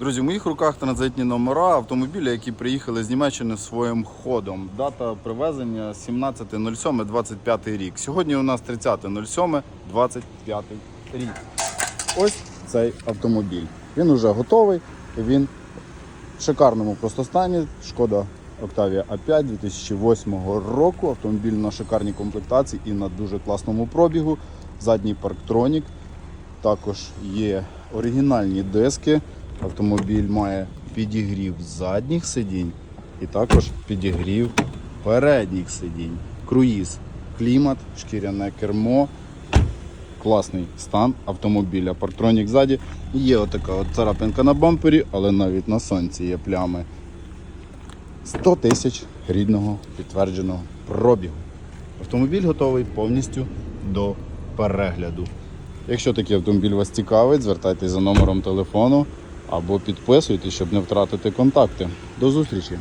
Друзі, в моїх руках транзитні номера автомобіля, які приїхали з Німеччини своїм ходом. Дата привезення 17.07.25 рік. Сьогодні у нас 30.07.25 рік. Ось цей автомобіль. Він уже готовий, він в шикарному просто стані. Шкода Octavia A5 2008 року. Автомобіль на шикарній комплектації і на дуже класному пробігу. Задній парктронік. Також є оригінальні диски. Автомобіль має підігрів задніх сидінь і також підігрів передніх сидінь. Круїз, клімат, шкіряне кермо. Класний стан автомобіля. Парктронік ззаді. Є отака от царапинка на бампері, але навіть на сонці є плями. 100 тисяч рідного підтвердженого пробігу. Автомобіль готовий повністю до перегляду. Якщо такий автомобіль вас цікавить, звертайтеся за номером телефону або підписуйтесь, щоб не втратити контакти. До зустрічі!